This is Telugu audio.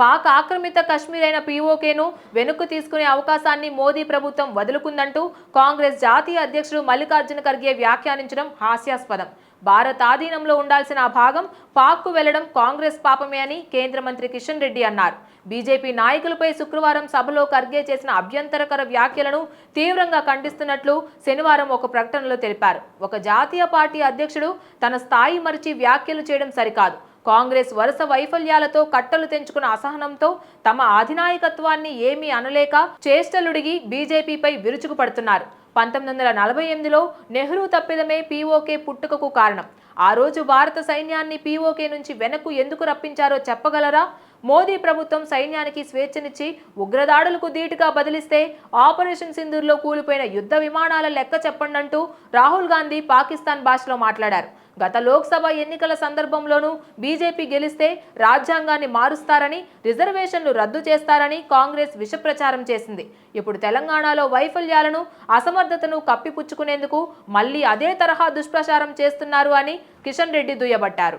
పాక్ ఆక్రమిత కశ్మీర్ అయిన పీఓకేను వెనక్కు తీసుకునే అవకాశాన్ని మోదీ ప్రభుత్వం వదులుకుందంటూ కాంగ్రెస్ జాతీయ అధ్యక్షుడు మల్లికార్జున ఖర్గే వ్యాఖ్యానించడం హాస్యాస్పదం. భారత్ ఆధీనంలో ఉండాల్సిన ఆ భాగం పాక్కు వెళ్ళడం కాంగ్రెస్ పాపమే అని కేంద్ర మంత్రి కిషన్ రెడ్డి అన్నారు. బీజేపీ నాయకులపై శుక్రవారం సభలో ఖర్గే చేసిన అభ్యంతరకర వ్యాఖ్యలను తీవ్రంగా ఖండిస్తున్నట్లు శనివారం ఒక ప్రకటనలో తెలిపారు. ఒక జాతీయ పార్టీ అధ్యక్షుడు తన స్థాయి మరిచి వ్యాఖ్యలు చేయడం సరికాదు. కాంగ్రెస్ వరుస వైఫల్యాలతో కట్టలు తెంచుకున్న అసహనంతో తమ అధినాయకత్వాన్ని ఏమీ అనలేక చేష్టలుడిగి బీజేపీపై విరుచుకుపడుతున్నారు. పంతొమ్మిది వందల నలభై ఎనిమిదిలో నెహ్రూ తప్పిదమే పీఓకే పుట్టుకకు కారణం. ఆ రోజు భారత సైన్యాన్ని పీఓకే నుంచి వెనక్కు ఎందుకు రప్పించారో చెప్పగలరా? మోదీ ప్రభుత్వం సైన్యానికి స్వేచ్ఛనిచ్చి ఉగ్రదాడులకు ధీటుగా బదిలిస్తే ఆపరేషన్ సింధూర్లో కూలిపోయిన యుద్ధ విమానాల లెక్క చెప్పండంటూ రాహుల్ గాంధీ పాకిస్తాన్ భాషలో మాట్లాడారు. గత లోక్సభ ఎన్నికల సందర్భంలోనూ బీజేపీ గెలిస్తే రాజ్యాంగాన్ని మారుస్తారని రిజర్వేషన్లు రద్దు చేస్తారని కాంగ్రెస్ విషప్రచారం చేసింది. ఇప్పుడు తెలంగాణలో వైఫల్యాలను అసమర్థతను కప్పిపుచ్చుకునేందుకు మళ్ళీ అదే తరహా దుష్ప్రచారం చేస్తున్నారు అని కిషన్ రెడ్డి దుయ్యబట్టారు.